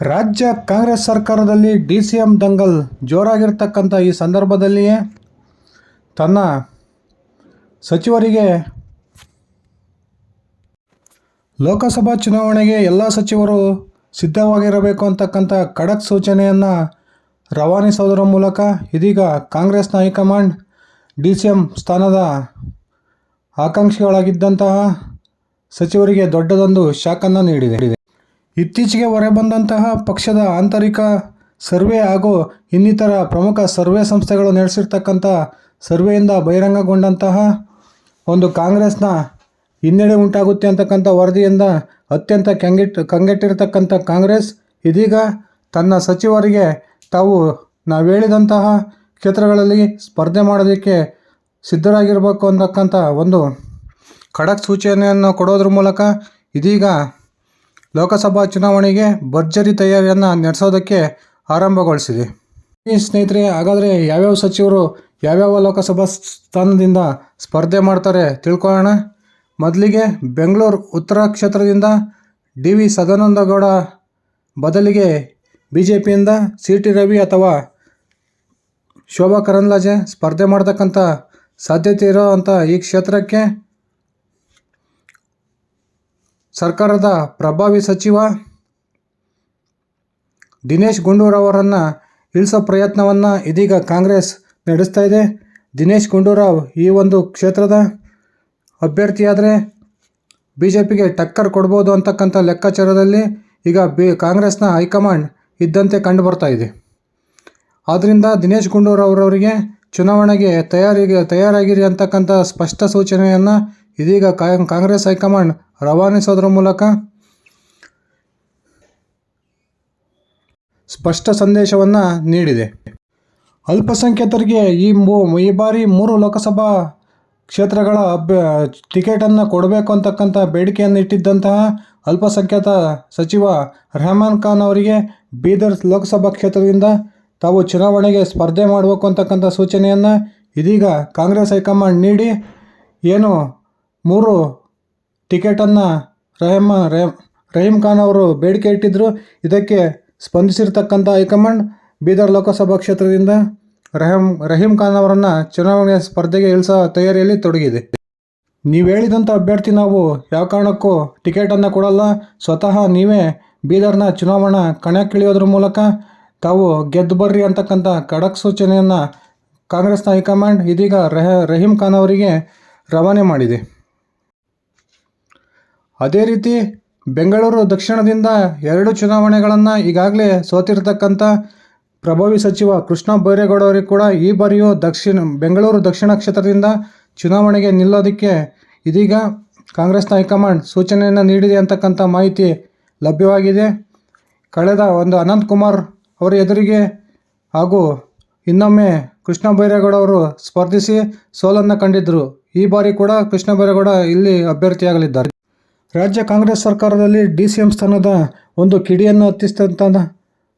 ರಾಜ್ಯ ಕಾಂಗ್ರೆಸ್ ಸರ್ಕಾರದಲ್ಲಿ D C M ದಂಗಲ್ ಜೋರಾಗಿರ್ತಕ್ಕಂಥ ಈ ಸಂದರ್ಭದಲ್ಲಿಯೇ ತನ್ನ ಸಚಿವರಿಗೆ ಲೋಕಸಭಾ ಚುನಾವಣೆಗೆ ಎಲ್ಲ ಸಚಿವರು ಸಿದ್ಧವಾಗಿರಬೇಕು ಅಂತಕ್ಕಂಥ ಖಡಕ್ ಸೂಚನೆಯನ್ನು ರವಾನಿಸೋದರ ಮೂಲಕ ಇದೀಗ ಕಾಂಗ್ರೆಸ್ನ ಹೈಕಮಾಂಡ್ ಡಿ ಸಿ ಎಂ ಸ್ಥಾನದ ಆಕಾಂಕ್ಷಿಗಳಾಗಿದ್ದಂತಹ ಸಚಿವರಿಗೆ ದೊಡ್ಡದೊಂದು ಶಾಕನ್ನು ನೀಡಿದೆ. ಇತ್ತೀಚೆಗೆ ಹೊರಬಂದಂತಹ ಪಕ್ಷದ ಆಂತರಿಕ ಸರ್ವೆ ಹಾಗೂ ಇನ್ನಿತರ ಪ್ರಮುಖ ಸರ್ವೆ ಸಂಸ್ಥೆಗಳು ನಡೆಸಿರ್ತಕ್ಕಂಥ ಸರ್ವೆಯಿಂದ ಬಹಿರಂಗಗೊಂಡಂತಹ ಒಂದು ಕಾಂಗ್ರೆಸ್ನ ಹಿನ್ನಡೆ ಉಂಟಾಗುತ್ತೆ ಅಂತಕ್ಕಂಥ ವರದಿಯಿಂದ ಅತ್ಯಂತ ಕಂಗೆಟ್, ಕಂಗೆಟ್ಟಿರತಕ್ಕಂಥ ಕಾಂಗ್ರೆಸ್ ಇದೀಗ ತನ್ನ ಸಚಿವರಿಗೆ ತಾವು ನಾವು ಹೇಳಿದಂತಹ ಕ್ಷೇತ್ರಗಳಲ್ಲಿ ಸ್ಪರ್ಧೆ ಮಾಡೋದಕ್ಕೆ ಸಿದ್ಧರಾಗಿರಬೇಕು ಅಂತಕ್ಕಂಥ ಒಂದು ಖಡಕ್ ಸೂಚನೆಯನ್ನು ಕೊಡೋದ್ರ ಮೂಲಕ ಇದೀಗ ಲೋಕಸಭಾ ಚುನಾವಣೆಗೆ ಭರ್ಜರಿ ತಯಾರಿಯನ್ನು ನಡೆಸೋದಕ್ಕೆ ಆರಂಭಗೊಳಿಸಿದೆ. ಈ ಸ್ನೇಹಿತರೆ, ಹಾಗಾದರೆ ಯಾವ್ಯಾವ ಸಚಿವರು ಯಾವ್ಯಾವ ಲೋಕಸಭಾ ಸ್ಥಾನದಿಂದ ಸ್ಪರ್ಧೆ ಮಾಡ್ತಾರೆ ತಿಳ್ಕೊಳ್ಳೋಣ. ಮೊದಲಿಗೆ ಬೆಂಗಳೂರು ಉತ್ತರ ಕ್ಷೇತ್ರದಿಂದ ಡಿ ವಿ ಸದಾನಂದಗೌಡ ಬದಲಿಗೆ ಬಿ ಜೆ ಪಿಯಿಂದ ಸಿ ಟಿ ರವಿ ಅಥವಾ ಶೋಭಾ ಕರಂದ್ಲಾಜೆ ಸ್ಪರ್ಧೆ ಮಾಡ್ತಕ್ಕಂಥ ಸಾಧ್ಯತೆ ಇರೋ ಅಂಥ ಈ ಕ್ಷೇತ್ರಕ್ಕೆ ಸರ್ಕಾರದ ಪ್ರಭಾವಿ ಸಚಿವ ದಿನೇಶ್ ಗುಂಡೂರಾವ್ ಇಳಿಸೋ ಪ್ರಯತ್ನವನ್ನು ಇದೀಗ ಕಾಂಗ್ರೆಸ್ ನಡೆಸ್ತಾ ಇದೆ. ದಿನೇಶ್ ಗುಂಡೂರಾವ್ ಈ ಒಂದು ಕ್ಷೇತ್ರದ ಅಭ್ಯರ್ಥಿಯಾದರೆ ಬಿ ಜೆ ಪಿಗೆ ಟಕ್ಕರ್ ಕೊಡ್ಬೋದು ಅಂತಕ್ಕಂಥ ಲೆಕ್ಕಾಚಾರದಲ್ಲಿ ಈಗ ಬಿ ಕಾಂಗ್ರೆಸ್ನ ಹೈಕಮಾಂಡ್ ಇದ್ದಂತೆ ಕಂಡು ಬರ್ತಾ ಇದೆ. ಆದ್ದರಿಂದ ದಿನೇಶ್ ಗುಂಡೂರಾವ್ರವರಿಗೆ ಚುನಾವಣೆಗೆ ತಯಾರಿಗೆ ತಯಾರಾಗಿರಿ ಅಂತಕ್ಕಂಥ ಸ್ಪಷ್ಟ ಸೂಚನೆಯನ್ನು ಇದೀಗ ಕಾಂಗ್ರೆಸ್ ಹೈಕಮಾಂಡ್ ರವಾನಿಸೋದ್ರ ಮೂಲಕ ಸ್ಪಷ್ಟ ಸಂದೇಶವನ್ನು ನೀಡಿದೆ. ಅಲ್ಪಸಂಖ್ಯಾತರಿಗೆ ಈ ಈ ಬಾರಿ ಮೂರು ಲೋಕಸಭಾ ಕ್ಷೇತ್ರಗಳ ಅಭ್ಯ ಟಿಕೆಟನ್ನು ಕೊಡಬೇಕು ಅಂತಕ್ಕಂಥ ಬೇಡಿಕೆಯನ್ನು ಇಟ್ಟಿದ್ದಂತಹ ಅಲ್ಪಸಂಖ್ಯಾತ ಸಚಿವ ರೆಹಮಾನ್ ಖಾನ್ ಅವರಿಗೆ ಬೀದರ್ ಲೋಕಸಭಾ ಕ್ಷೇತ್ರದಿಂದ ತಾವು ಚುನಾವಣೆಗೆ ಸ್ಪರ್ಧೆ ಮಾಡಬೇಕು ಅಂತಕ್ಕಂಥ ಸೂಚನೆಯನ್ನು ಇದೀಗ ಕಾಂಗ್ರೆಸ್ ಹೈಕಮಾಂಡ್ ನೀಡಿ, ಏನು ಮೂರು ಟಿಕೆಟನ್ನು ರಹಮ, ರಹೀಮ್ ಖಾನ್ ಅವರು ಬೇಡಿಕೆ ಇಟ್ಟಿದ್ದರು ಇದಕ್ಕೆ ಸ್ಪಂದಿಸಿರ್ತಕ್ಕಂಥ ಹೈಕಮಾಂಡ್ ಬೀದರ್ ಲೋಕಸಭಾ ಕ್ಷೇತ್ರದಿಂದ ರಹಮ್ ರಹೀಮ್ ಖಾನ್ ಅವರನ್ನು ಚುನಾವಣೆ ಸ್ಪರ್ಧೆಗೆ ಇಳಿಸೋ ತಯಾರಿಯಲ್ಲಿ ತೊಡಗಿದೆ. ನೀವು ಹೇಳಿದಂಥ ಅಭ್ಯರ್ಥಿ ನಾವು ಯಾವ ಕಾರಣಕ್ಕೂ ಟಿಕೆಟನ್ನು ಕೊಡಲ್ಲ. ಸ್ವತಃ ನೀವೇ ಬೀದರ್ನ ಚುನಾವಣಾ ಕಣಕ್ಕಿಳಿಯೋದ್ರ ಮೂಲಕ ತಾವು ಗೆದ್ದು ಬರ್ರಿ ಅಂತಕ್ಕಂಥ ಖಡಕ್ ಸೂಚನೆಯನ್ನು ಕಾಂಗ್ರೆಸ್ನ ಹೈಕಮಾಂಡ್ ಇದೀಗ ರಹ ರಹೀಮ್ ಖಾನ್ ಅವರಿಗೆ ರವಾನೆ ಮಾಡಿದೆ. ಅದೇ ರೀತಿ ಬೆಂಗಳೂರು ದಕ್ಷಿಣದಿಂದ ಎರಡು ಚುನಾವಣೆಗಳನ್ನು ಈಗಾಗಲೇ ಸೋತಿರ್ತಕ್ಕಂಥ ಪ್ರಭಾವಿ ಸಚಿವ ಕೃಷ್ಣ ಬೈರೇಗೌಡ ಅವರಿಗೆ ಕೂಡ ಈ ಬಾರಿಯೂ ದಕ್ಷಿಣ, ಬೆಂಗಳೂರು ದಕ್ಷಿಣ ಕ್ಷೇತ್ರದಿಂದ ಚುನಾವಣೆಗೆ ನಿಲ್ಲೋದಕ್ಕೆ ಇದೀಗ ಕಾಂಗ್ರೆಸ್ನ ಹೈಕಮಾಂಡ್ ಸೂಚನೆಯನ್ನು ನೀಡಿದೆ ಅಂತಕ್ಕಂಥ ಮಾಹಿತಿ ಲಭ್ಯವಾಗಿದೆ. ಕಳೆದ ಒಂದು ಅನಂತ್ ಕುಮಾರ್ ಅವರ ಎದುರಿಗೆ ಹಾಗೂ ಇನ್ನೊಮ್ಮೆ ಕೃಷ್ಣ ಬೈರೇಗೌಡ ಅವರು ಸ್ಪರ್ಧಿಸಿ ಸೋಲನ್ನು ಕಂಡಿದ್ದರು ಈ ಬಾರಿ ಕೂಡ ಕೃಷ್ಣ ಬೈರೇಗೌಡ ಇಲ್ಲಿ ಅಭ್ಯರ್ಥಿಯಾಗಲಿದ್ದಾರೆ. ರಾಜ್ಯ ಕಾಂಗ್ರೆಸ್ ಸರ್ಕಾರದಲ್ಲಿ ಡಿ ಸಿ ಎಂ ಸ್ಥಾನದ ಒಂದು ಕಿಡಿಯನ್ನು ಹತ್ತಿಸಿದಂಥ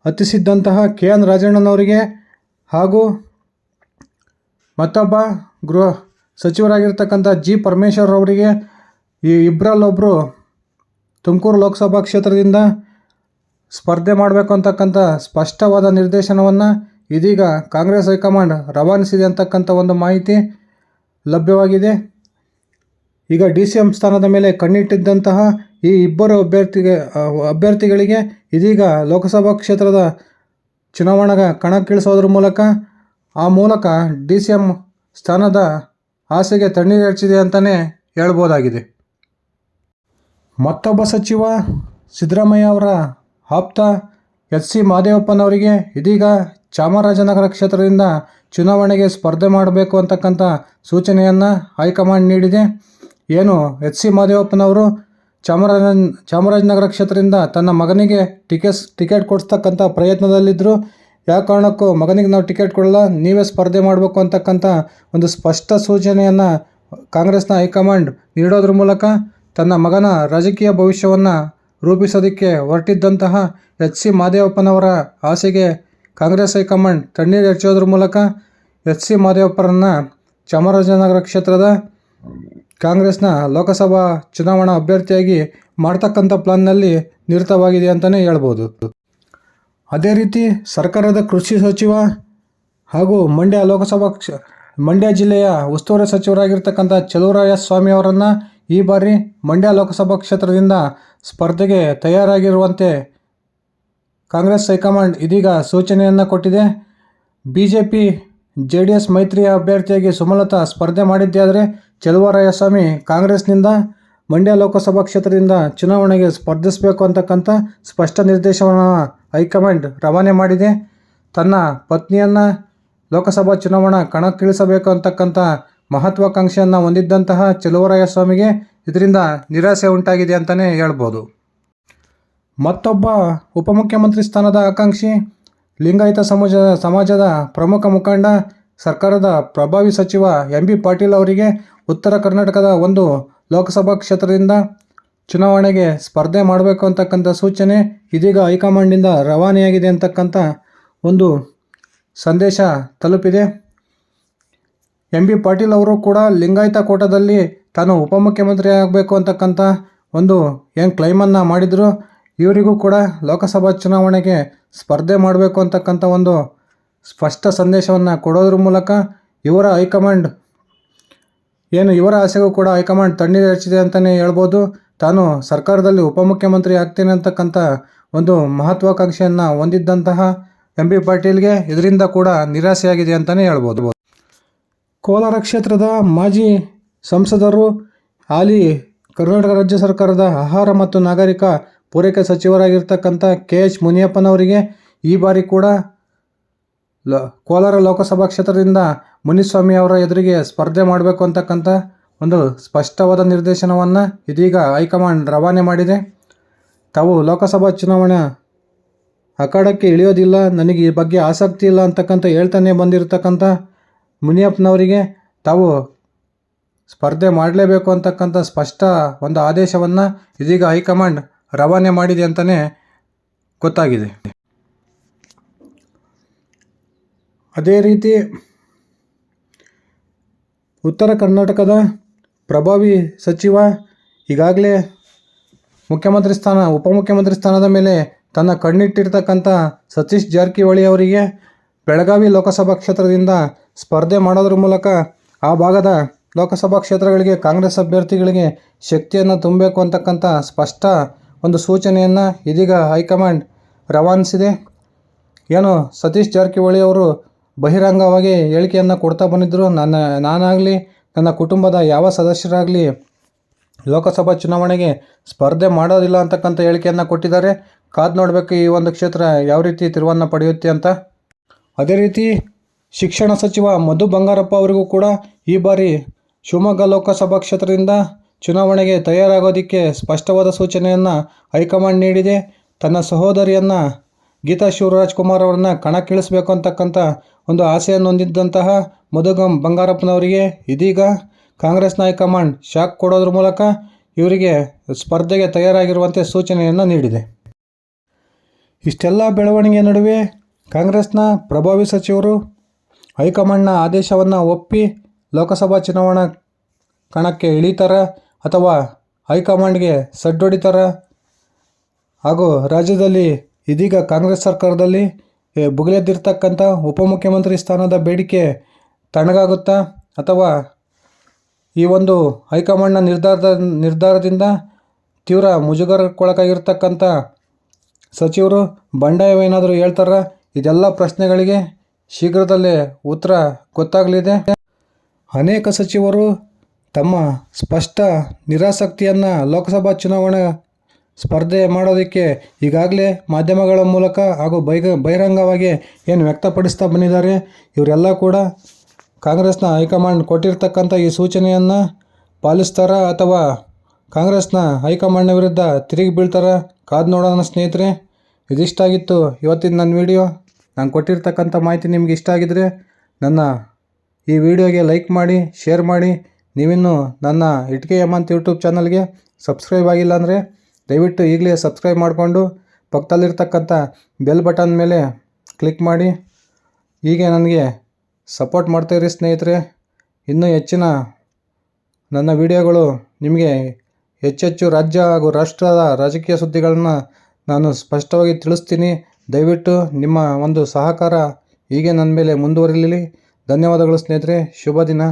ಹತ್ತಿಸಿದ್ದಂತಹ ಕೆ ಎನ್ ರಾಜಣ್ಣನವರಿಗೆ ಹಾಗೂ ಮತ್ತೊಬ್ಬ ಗೃಹ ಸಚಿವರಾಗಿರ್ತಕ್ಕಂಥ ಜಿ ಪರಮೇಶ್ವರ್ ಅವರಿಗೆ ಈ ಇಬ್ಬರಲ್ಲೊಬ್ಬರು ತುಮಕೂರು ಲೋಕಸಭಾ ಕ್ಷೇತ್ರದಿಂದ ಸ್ಪರ್ಧೆ ಮಾಡಬೇಕು ಅಂತಕ್ಕಂಥ ಸ್ಪಷ್ಟವಾದ ನಿರ್ದೇಶನವನ್ನು ಇದೀಗ ಕಾಂಗ್ರೆಸ್ ಹೈಕಮಾಂಡ್ ರವಾನಿಸಿದೆ ಅಂತಕ್ಕಂಥ ಒಂದು ಮಾಹಿತಿ ಲಭ್ಯವಾಗಿದೆ. ಈಗ ಡಿ ಸಿ ಎಂ ಸ್ಥಾನದ ಮೇಲೆ ಕಣ್ಣಿಟ್ಟಿದ್ದಂತಹ ಈ ಇಬ್ಬರು ಅಭ್ಯರ್ಥಿಗೆ ಅಭ್ಯರ್ಥಿಗಳಿಗೆ ಇದೀಗ ಲೋಕಸಭಾ ಕ್ಷೇತ್ರದ ಚುನಾವಣೆಗೆ ಕಣಕ್ಕಿಳಿಸೋದ್ರ ಮೂಲಕ ಆ ಮೂಲಕ ಡಿ ಸಿ ಎಂ ಸ್ಥಾನದ ಆಸೆಗೆ ತಣ್ಣೀರು ಎರಚಿದೆ ಅಂತಲೇ ಹೇಳ್ಬೋದಾಗಿದೆ. ಮತ್ತೊಬ್ಬ ಸಚಿವ ಸಿದ್ದರಾಮಯ್ಯ ಅವರ ಆಪ್ತ ಎಚ್ ಸಿ ಮಹದೇವಪ್ಪನವರಿಗೆ ಇದೀಗ ಚಾಮರಾಜನಗರ ಕ್ಷೇತ್ರದಿಂದ ಚುನಾವಣೆಗೆ ಸ್ಪರ್ಧೆ ಮಾಡಬೇಕು ಅಂತಕ್ಕಂಥ ಸೂಚನೆಯನ್ನು ಹೈಕಮಾಂಡ್ ನೀಡಿದೆ. ಏನು? ಎಚ್ ಸಿ ಮಹದೇವಪ್ಪನವರು ಚಾಮರಾಜ ಚಾಮರಾಜನಗರ ಕ್ಷೇತ್ರದಿಂದ ತನ್ನ ಮಗನಿಗೆ ಟಿಕೆಟ್ಸ್ ಟಿಕೆಟ್ ಕೊಡಿಸ್ತಕ್ಕಂಥ ಪ್ರಯತ್ನದಲ್ಲಿದ್ದರು ಯಾವ ಕಾರಣಕ್ಕೂ ಮಗನಿಗೆ ನಾವು ಟಿಕೆಟ್ ಕೊಡಲ್ಲ, ನೀವೇ ಸ್ಪರ್ಧೆ ಮಾಡಬೇಕು ಅಂತಕ್ಕಂಥ ಒಂದು ಸ್ಪಷ್ಟ ಸೂಚನೆಯನ್ನು ಕಾಂಗ್ರೆಸ್ನ ಹೈಕಮಾಂಡ್ ನೀಡೋದ್ರ ಮೂಲಕ ತನ್ನ ಮಗನ ರಾಜಕೀಯ ಭವಿಷ್ಯವನ್ನು ರೂಪಿಸೋದಕ್ಕೆ ಹೊರಟಿದ್ದಂತಹ ಎಚ್ ಸಿ ಮಹದೇವಪ್ಪನವರ ಆಸೆಗೆ ಕಾಂಗ್ರೆಸ್ ಹೈಕಮಾಂಡ್ ತಣ್ಣೀರು ಎರಚೋದ್ರ ಮೂಲಕ ಎಚ್ ಸಿ ಮಹದೇವಪ್ಪರನ್ನು ಚಾಮರಾಜನಗರ ಕ್ಷೇತ್ರದ ಕಾಂಗ್ರೆಸ್ನ ಲೋಕಸಭಾ ಚುನಾವಣಾ ಅಭ್ಯರ್ಥಿಯಾಗಿ ಮಾಡ್ತಕ್ಕಂಥ ಪ್ಲಾನ್ನಲ್ಲಿ ನಿರತವಾಗಿದೆ ಅಂತಲೇ ಹೇಳ್ಬೋದು. ಅದೇ ರೀತಿ ಸರ್ಕಾರದ ಕೃಷಿ ಸಚಿವ ಹಾಗೂ ಮಂಡ್ಯ ಲೋಕಸಭಾ ಕ್ಷ, ಮಂಡ್ಯ ಜಿಲ್ಲೆಯ ಉಸ್ತುವಾರಿ ಸಚಿವರಾಗಿರ್ತಕ್ಕಂಥ ಚಲುವರಾಯ ಸ್ವಾಮಿ ಅವರನ್ನು ಈ ಬಾರಿ ಮಂಡ್ಯ ಲೋಕಸಭಾ ಕ್ಷೇತ್ರದಿಂದ ಸ್ಪರ್ಧೆಗೆ ತಯಾರಾಗಿರುವಂತೆ ಕಾಂಗ್ರೆಸ್ ಹೈಕಮಾಂಡ್ ಇದೀಗ ಸೂಚನೆಯನ್ನು ಕೊಟ್ಟಿದೆ. B J P J D S ಮೈತ್ರಿಯ ಅಭ್ಯರ್ಥಿಯಾಗಿ ಸುಮಲತಾ ಸ್ಪರ್ಧೆ ಮಾಡಿದ್ದೇ ಆದರೆ ಚಲುವರಾಯಸ್ವಾಮಿ ಕಾಂಗ್ರೆಸ್ನಿಂದ ಮಂಡ್ಯ ಲೋಕಸಭಾ ಕ್ಷೇತ್ರದಿಂದ ಚುನಾವಣೆಗೆ ಸ್ಪರ್ಧಿಸಬೇಕು ಅಂತಕ್ಕಂಥ ಸ್ಪಷ್ಟ ನಿರ್ದೇಶನವನ್ನು ಹೈಕಮಾಂಡ್ ರವಾನೆ ಮಾಡಿದೆ. ತನ್ನ ಪತ್ನಿಯನ್ನು ಲೋಕಸಭಾ ಚುನಾವಣಾ ಕಣಕ್ಕಿಳಿಸಬೇಕು ಅಂತಕ್ಕಂಥ ಮಹತ್ವಾಕಾಂಕ್ಷೆಯನ್ನು ಹೊಂದಿದ್ದಂತಹ ಚಲುವರಾಯಸ್ವಾಮಿಗೆ ಇದರಿಂದ ನಿರಾಸೆ ಉಂಟಾಗಿದೆ ಅಂತಲೇ ಹೇಳ್ಬೋದು. ಮತ್ತೊಬ್ಬ ಉಪಮುಖ್ಯಮಂತ್ರಿ ಸ್ಥಾನದ ಆಕಾಂಕ್ಷಿ ಲಿಂಗಾಯತ ಸಮಾಜ, ಸಮಾಜದ ಪ್ರಮುಖ ಮುಖಂಡ ಸರ್ಕಾರದ ಪ್ರಭಾವಿ ಸಚಿವ ಎಂ ಬಿ ಪಾಟೀಲ್ ಅವರಿಗೆ ಉತ್ತರ ಕರ್ನಾಟಕದ ಒಂದು ಲೋಕಸಭಾ ಕ್ಷೇತ್ರದಿಂದ ಚುನಾವಣೆಗೆ ಸ್ಪರ್ಧೆ ಮಾಡಬೇಕು ಅಂತಕ್ಕಂಥ ಸೂಚನೆ ಇದೀಗ ಹೈಕಮಾಂಡಿಂದ ರವಾನೆಯಾಗಿದೆ ಅಂತಕ್ಕಂಥ ಒಂದು ಸಂದೇಶ ತಲುಪಿದೆ. ಎಂ ಬಿ ಪಾಟೀಲ್ ಅವರು ಕೂಡ ಲಿಂಗಾಯತ ಕೋಟದಲ್ಲಿ ತಾನು ಉಪಮುಖ್ಯಮಂತ್ರಿ ಆಗಬೇಕು ಅಂತಕ್ಕಂಥ ಒಂದು ಏನು ಕ್ಲೈಮನ್ನು ಮಾಡಿದರು. ಇವರಿಗೂ ಕೂಡ ಲೋಕಸಭಾ ಚುನಾವಣೆಗೆ ಸ್ಪರ್ಧೆ ಮಾಡಬೇಕು ಅಂತಕ್ಕಂಥ ಒಂದು ಸ್ಪಷ್ಟ ಸಂದೇಶವನ್ನು ಕೊಡೋದ್ರ ಮೂಲಕ ಇವರ ಹೈಕಮಾಂಡ್, ಏನು ಇವರ ಆಸೆಗೂ ಕೂಡ ಹೈಕಮಾಂಡ್ ತಣ್ಣೀರು ಹಚ್ಚಿದೆ ಅಂತಲೇ ಹೇಳ್ಬೋದು. ತಾನು ಸರ್ಕಾರದಲ್ಲಿ ಉಪಮುಖ್ಯಮಂತ್ರಿ ಆಗ್ತೇನೆ ಅಂತಕ್ಕಂಥ ಒಂದು ಮಹತ್ವಾಕಾಂಕ್ಷೆಯನ್ನು ಹೊಂದಿದ್ದಂತಹ ಎಂ ಬಿ ಪಾಟೀಲ್ಗೆ ಇದರಿಂದ ಕೂಡ ನಿರಾಸೆಯಾಗಿದೆ ಅಂತಲೇ ಹೇಳ್ಬೋದು. ಕೋಲಾರ ಕ್ಷೇತ್ರದ ಮಾಜಿ ಸಂಸದರು ಹಾಲಿ ಕರ್ನಾಟಕ ರಾಜ್ಯ ಸರ್ಕಾರದ ಆಹಾರ ಮತ್ತು ನಾಗರಿಕ ಪೂರೈಕೆ ಸಚಿವರಾಗಿರ್ತಕ್ಕಂಥ ಕೆ ಎಚ್ ಮುನಿಯಪ್ಪನವರಿಗೆ ಈ ಬಾರಿ ಕೂಡ ಲ, ಕೋಲಾರ ಲೋಕಸಭಾ ಕ್ಷೇತ್ರದಿಂದ ಮುನಿಸ್ವಾಮಿ ಅವರ ಎದುರಿಗೆ ಸ್ಪರ್ಧೆ ಮಾಡಬೇಕು ಅಂತಕ್ಕಂಥ ಒಂದು ಸ್ಪಷ್ಟವಾದ ನಿರ್ದೇಶನವನ್ನು ಇದೀಗ ಹೈಕಮಾಂಡ್ ರವಾನೆ ಮಾಡಿದೆ. ತಾವು ಲೋಕಸಭಾ ಚುನಾವಣೆ ಅಖಾಡಕ್ಕೆ ಇಳಿಯೋದಿಲ್ಲ, ನನಗೆ ಈ ಬಗ್ಗೆ ಆಸಕ್ತಿ ಇಲ್ಲ ಅಂತಕ್ಕಂಥ ಹೇಳ್ತಾನೆ ಬಂದಿರತಕ್ಕಂಥ ಮುನಿಯಪ್ಪನವರಿಗೆ ತಾವು ಸ್ಪರ್ಧೆ ಮಾಡಲೇಬೇಕು ಅಂತಕ್ಕಂಥ ಸ್ಪಷ್ಟ ಒಂದು ಆದೇಶವನ್ನು ಇದೀಗ ಹೈಕಮಾಂಡ್ ರವಾನೆ ಮಾಡಿದೆ ಅಂತಲೇ ಗೊತ್ತಾಗಿದೆ. ಅದೇ ರೀತಿ ಉತ್ತರ ಕರ್ನಾಟಕದ ಪ್ರಭಾವಿ ಸಚಿವ ಈಗಾಗಲೇ ಮುಖ್ಯಮಂತ್ರಿ ಸ್ಥಾನ, ಉಪಮುಖ್ಯಮಂತ್ರಿ ಸ್ಥಾನದ ಮೇಲೆ ತನ್ನ ಕಣ್ಣಿಟ್ಟಿರ್ತಕ್ಕಂಥ ಸತೀಶ್ ಜಾರಕಿಹೊಳಿ ಅವರಿಗೆ ಬೆಳಗಾವಿ ಲೋಕಸಭಾ ಕ್ಷೇತ್ರದಿಂದ ಸ್ಪರ್ಧೆ ಮಾಡೋದ್ರ ಮೂಲಕ ಆ ಭಾಗದ ಲೋಕಸಭಾ ಕ್ಷೇತ್ರಗಳಿಗೆ ಕಾಂಗ್ರೆಸ್ ಅಭ್ಯರ್ಥಿಗಳಿಗೆ ಶಕ್ತಿಯನ್ನು ತುಂಬಬೇಕು ಅಂತಕ್ಕಂಥ ಸ್ಪಷ್ಟ ಒಂದು ಸೂಚನೆಯನ್ನು ಇದೀಗ ಹೈಕಮಾಂಡ್ ರವಾನಿಸಿದೆ. ಏನು ಸತೀಶ್ ಜಾರಕಿಹೊಳಿ ಅವರು ಬಹಿರಂಗವಾಗಿ ಹೇಳಿಕೆಯನ್ನು ಕೊಡ್ತಾ ಬಂದಿದ್ದರು ನನ್ನ, ನಾನಾಗಲಿ, ನನ್ನ ಕುಟುಂಬದ ಯಾವ ಸದಸ್ಯರಾಗಲಿ ಲೋಕಸಭಾ ಚುನಾವಣೆಗೆ ಸ್ಪರ್ಧೆ ಮಾಡೋದಿಲ್ಲ ಅಂತಕ್ಕಂಥ ಹೇಳಿಕೆಯನ್ನು ಕೊಟ್ಟಿದ್ದಾರೆ. ಕಾದು ನೋಡಬೇಕು ಈ ಒಂದು ಕ್ಷೇತ್ರ ಯಾವ ರೀತಿ ತಿರುವನ್ನು ಪಡೆಯುತ್ತೆ ಅಂತ. ಅದೇ ರೀತಿ ಶಿಕ್ಷಣ ಸಚಿವ ಮಧು ಬಂಗಾರಪ್ಪ ಅವರಿಗೂ ಕೂಡ ಈ ಬಾರಿ ಶಿವಮೊಗ್ಗ ಲೋಕಸಭಾ ಕ್ಷೇತ್ರದಿಂದ ಚುನಾವಣೆಗೆ ತಯಾರಾಗೋದಕ್ಕೆ ಸ್ಪಷ್ಟವಾದ ಸೂಚನೆಯನ್ನು ಹೈಕಮಾಂಡ್ ನೀಡಿದೆ. ತನ್ನ ಸಹೋದರಿಯನ್ನು ಗೀತಾ ಶಿವರಾಜ್ ಕುಮಾರ್ ಅವರನ್ನ ಕಣಕ್ಕಿಳಿಸಬೇಕು ಅಂತಕ್ಕಂಥ ಒಂದು ಆಸೆಯನ್ನು ಹೊಂದಿದ್ದಂತಹ ಮಧುಗಂ ಬಂಗಾರಪ್ಪನವರಿಗೆ ಇದೀಗ ಕಾಂಗ್ರೆಸ್ನ ಹೈಕಮಾಂಡ್ ಶಾಕ್ ಕೊಡೋದ್ರ ಮೂಲಕ ಇವರಿಗೆ ಸ್ಪರ್ಧೆಗೆ ತಯಾರಾಗಿರುವಂತೆ ಸೂಚನೆಯನ್ನು ನೀಡಿದೆ. ಇಷ್ಟೆಲ್ಲ ಬೆಳವಣಿಗೆ ನಡುವೆ ಕಾಂಗ್ರೆಸ್ನ ಪ್ರಭಾವಿ ಸಚಿವರು ಹೈಕಮಾಂಡ್ನ ಆದೇಶವನ್ನು ಒಪ್ಪಿ ಲೋಕಸಭಾ ಚುನಾವಣಾ ಕಣಕ್ಕೆ ಇಳಿತಾರ ಅಥವಾ ಹೈಕಮಾಂಡ್ಗೆ ಸಡ್ಡೊಡಿತಾರ ಹಾಗೂ ರಾಜ್ಯದಲ್ಲಿ ಇದೀಗ ಕಾಂಗ್ರೆಸ್ ಸರ್ಕಾರದಲ್ಲಿ ಭುಗಿಲೆದ್ದಿರ್ತಕ್ಕಂಥ ಉಪಮುಖ್ಯಮಂತ್ರಿ ಸ್ಥಾನದ ಬೇಡಿಕೆ ತಣ್ಣಗಾಗುತ್ತಾ ಅಥವಾ ಈ ಒಂದು ಹೈಕಮಾಂಡ್ನ ನಿರ್ಧಾರದ, ನಿರ್ಧಾರದಿಂದ ತೀವ್ರ ಮುಜುಗರಕ್ಕೊಳಗಾಗಿರ್ತಕ್ಕಂಥ ಸಚಿವರು ಬಂಡಾಯವೇನಾದರೂ ಹೇಳ್ತಾರ? ಇದೆಲ್ಲ ಪ್ರಶ್ನೆಗಳಿಗೆ ಶೀಘ್ರದಲ್ಲೇ ಉತ್ತರ ಗೊತ್ತಾಗಲಿದೆ. ಅನೇಕ ಸಚಿವರು ತಮ್ಮ ಸ್ಪಷ್ಟ ನಿರಾಸಕ್ತಿಯನ್ನು ಲೋಕಸಭಾ ಚುನಾವಣೆ ಸ್ಪರ್ಧೆ ಮಾಡೋದಕ್ಕೆ ಈಗಾಗಲೇ ಮಾಧ್ಯಮಗಳ ಮೂಲಕ ಹಾಗೂ ಬೈಗ, ಬಹಿರಂಗವಾಗಿ ಏನು ವ್ಯಕ್ತಪಡಿಸ್ತಾ ಬಂದಿದ್ದಾರೆ, ಇವರೆಲ್ಲ ಕೂಡ ಕಾಂಗ್ರೆಸ್ನ ಹೈಕಮಾಂಡ್ ಕೊಟ್ಟಿರ್ತಕ್ಕಂಥ ಈ ಸೂಚನೆಯನ್ನು ಪಾಲಿಸ್ತಾರಾ ಅಥವಾ ಕಾಂಗ್ರೆಸ್ನ ಹೈಕಮಾಂಡ್ನ ವಿರುದ್ಧ ತಿರುಗಿ ಬೀಳ್ತಾರ ಕಾದು ನೋಡೋಣ ಸ್ನೇಹಿತರೆ. ಇದಿಷ್ಟಾಗಿತ್ತು ಇವತ್ತಿನ ನನ್ನ ವಿಡಿಯೋ. ನಾನು ಕೊಟ್ಟಿರ್ತಕ್ಕಂಥ ಮಾಹಿತಿ ನಿಮ್ಗೆ ಇಷ್ಟ ಆಗಿದ್ರೆ ನನ್ನ ಈ ವಿಡಿಯೋಗೆ ಲೈಕ್ ಮಾಡಿ, ಶೇರ್ ಮಾಡಿ. ನೀವಿನ್ನೂ ನನ್ನ ಇಟ್ಕೆ ಯಮಂತ್ ಯೂಟ್ಯೂಬ್ ಚಾನಲ್ಗೆ ಸಬ್ಸ್ಕ್ರೈಬ್ ಆಗಿಲ್ಲ ಅಂದರೆ ದಯವಿಟ್ಟು ಈಗಲೇ ಸಬ್ಸ್ಕ್ರೈಬ್ ಮಾಡಿಕೊಂಡು ಪಕ್ಕದಲ್ಲಿರ್ತಕ್ಕಂಥ ಬೆಲ್ ಬಟನ್ ಮೇಲೆ ಕ್ಲಿಕ್ ಮಾಡಿ. ಹೀಗೆ ನನಗೆ ಸಪೋರ್ಟ್ ಮಾಡ್ತಾಯಿರಿ ಸ್ನೇಹಿತರೆ. ಇನ್ನೂ ಹೆಚ್ಚಿನ ನನ್ನ ವಿಡಿಯೋಗಳು ನಿಮಗೆ ಹೆಚ್ಚೆಚ್ಚು ರಾಜ್ಯ ಹಾಗೂ ರಾಷ್ಟ್ರದ ರಾಜಕೀಯ ಸುದ್ದಿಗಳನ್ನು ನಾನು ಸ್ಪಷ್ಟವಾಗಿ ತಿಳಿಸ್ತೀನಿ. ದಯವಿಟ್ಟು ನಿಮ್ಮ ಒಂದು ಸಹಕಾರ ಹೀಗೆ ನನ್ನ ಮೇಲೆ ಮುಂದುವರಿಲಿ ಧನ್ಯವಾದಗಳು ಸ್ನೇಹಿತರೆ. ಶುಭ ದಿನ.